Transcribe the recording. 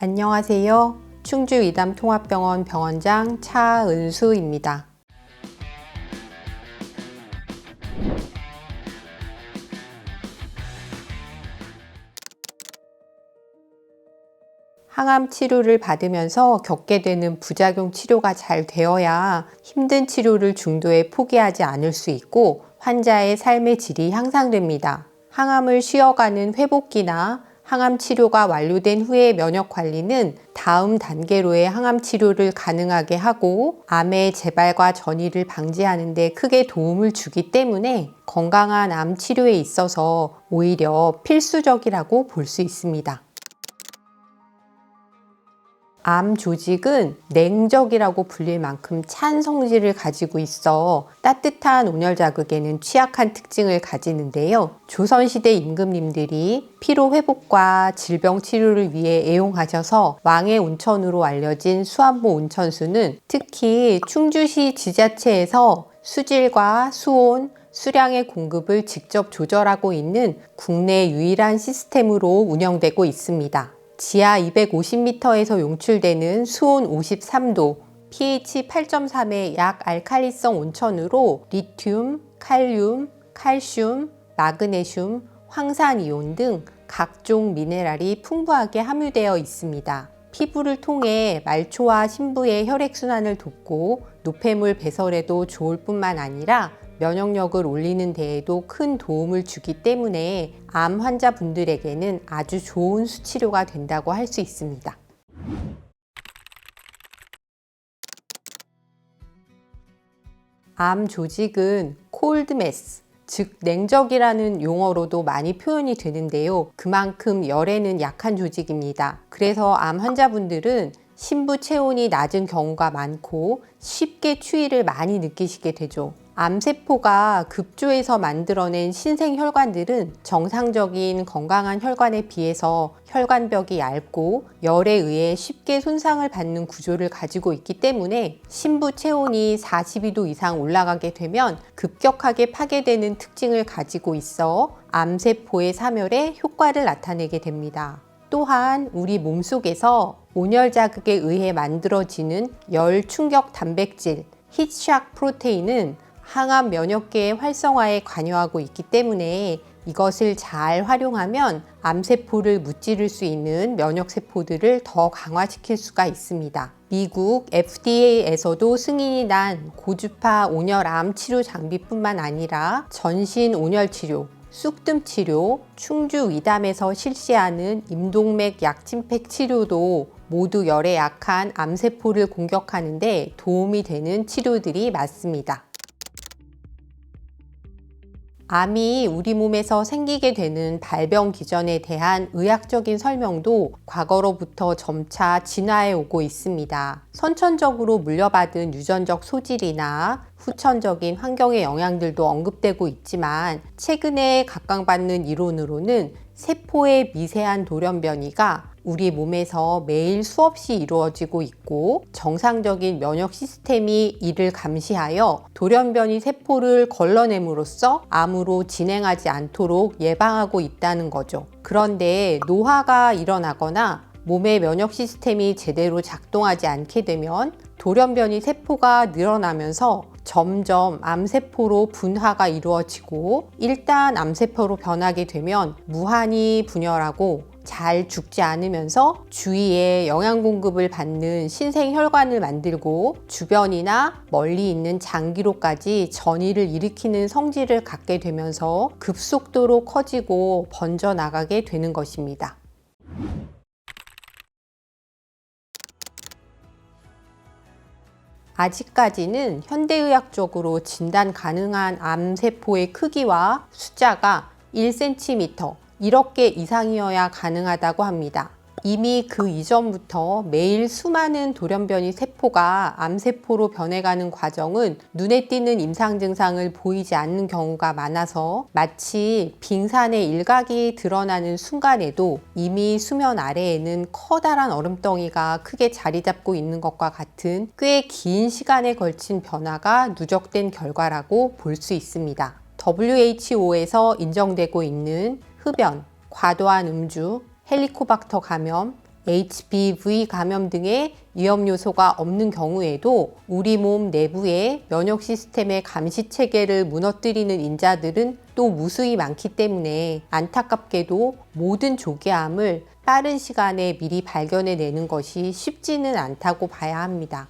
안녕하세요. 충주 이담 통합병원 병원장 차은수입니다. 항암 치료를 받으면서 겪게 되는 부작용 치료가 잘 되어야 힘든 치료를 중도에 포기하지 않을 수 있고 환자의 삶의 질이 향상됩니다. 항암을 쉬어가는 회복기나 항암 치료가 완료된 후의 면역 관리는 다음 단계로의 항암 치료를 가능하게 하고 암의 재발과 전이를 방지하는 데 크게 도움을 주기 때문에 건강한 암 치료에 있어서 오히려 필수적이라고 볼 수 있습니다. 암 조직은 냉적이라고 불릴 만큼 찬 성질을 가지고 있어 따뜻한 온열 자극에는 취약한 특징을 가지는데요. 조선시대 임금님들이 피로 회복과 질병 치료를 위해 애용하셔서 왕의 온천으로 알려진 수안보 온천수는 특히 충주시 지자체에서 수질과 수온, 수량의 공급을 직접 조절하고 있는 국내 유일한 시스템으로 운영되고 있습니다. 지하 250m에서 용출되는 수온 53도, pH 8.3의 약 알칼리성 온천으로 리튬, 칼륨, 칼슘, 마그네슘, 황산이온 등 각종 미네랄이 풍부하게 함유되어 있습니다. 피부를 통해 말초와 신부의 혈액순환을 돕고 노폐물 배설에도 좋을 뿐만 아니라 면역력을 올리는 데에도 큰 도움을 주기 때문에 암 환자분들에게는 아주 좋은 수치료가 된다고 할 수 있습니다. 암 조직은 콜드메스, 즉 냉적이라는 용어로도 많이 표현이 되는데요. 그만큼 열에는 약한 조직입니다. 그래서 암 환자분들은 신부 체온이 낮은 경우가 많고 쉽게 추위를 많이 느끼시게 되죠. 암세포가 급조해서 만들어낸 신생 혈관들은 정상적인 건강한 혈관에 비해서 혈관벽이 얇고 열에 의해 쉽게 손상을 받는 구조를 가지고 있기 때문에 신부 체온이 42도 이상 올라가게 되면 급격하게 파괴되는 특징을 가지고 있어 암세포의 사멸에 효과를 나타내게 됩니다. 또한 우리 몸속에서 온열 자극에 의해 만들어지는 열 충격 단백질, 히트샥 프로테인은 항암 면역계의 활성화에 관여하고 있기 때문에 이것을 잘 활용하면 암세포를 무찌를 수 있는 면역세포들을 더 강화시킬 수가 있습니다. 미국 FDA에서도 승인이 난 고주파 온열암 치료 장비뿐만 아니라 전신 온열 치료, 쑥뜸 치료, 충주 위담에서 실시하는 임동맥 약침팩 치료도 모두 열에 약한 암세포를 공격하는데 도움이 되는 치료들이 많습니다. 암이 우리 몸에서 생기게 되는 발병 기전에 대한 의학적인 설명도 과거로부터 점차 진화해 오고 있습니다. 선천적으로 물려받은 유전적 소질이나 후천적인 환경의 영향들도 언급되고 있지만 최근에 각광받는 이론으로는 세포의 미세한 돌연변이가 우리 몸에서 매일 수없이 이루어지고 있고 정상적인 면역 시스템이 이를 감시하여 돌연변이 세포를 걸러냄으로써 암으로 진행하지 않도록 예방하고 있다는 거죠. 그런데 노화가 일어나거나 몸의 면역 시스템이 제대로 작동하지 않게 되면 돌연변이 세포가 늘어나면서 점점 암세포로 분화가 이루어지고 일단 암세포로 변하게 되면 무한히 분열하고 잘 죽지 않으면서 주위에 영양 공급을 받는 신생 혈관을 만들고 주변이나 멀리 있는 장기로까지 전이를 일으키는 성질을 갖게 되면서 급속도로 커지고 번져 나가게 되는 것입니다. 아직까지는 현대의학적으로 진단 가능한 암세포의 크기와 숫자가 1cm, 1억 개 이상이어야 가능하다고 합니다. 이미 그 이전부터 매일 수많은 돌연변이 세포가 암세포로 변해가는 과정은 눈에 띄는 임상 증상을 보이지 않는 경우가 많아서 마치 빙산의 일각이 드러나는 순간에도 이미 수면 아래에는 커다란 얼음덩이가 크게 자리 잡고 있는 것과 같은 꽤 긴 시간에 걸친 변화가 누적된 결과라고 볼 수 있습니다. WHO에서 인정되고 있는 흡연, 과도한 음주, 헬리코박터 감염, HPV 감염 등의 위험 요소가 없는 경우에도 우리 몸 내부의 면역 시스템의 감시 체계를 무너뜨리는 인자들은 또 무수히 많기 때문에 안타깝게도 모든 조기암을 빠른 시간에 미리 발견해 내는 것이 쉽지는 않다고 봐야 합니다.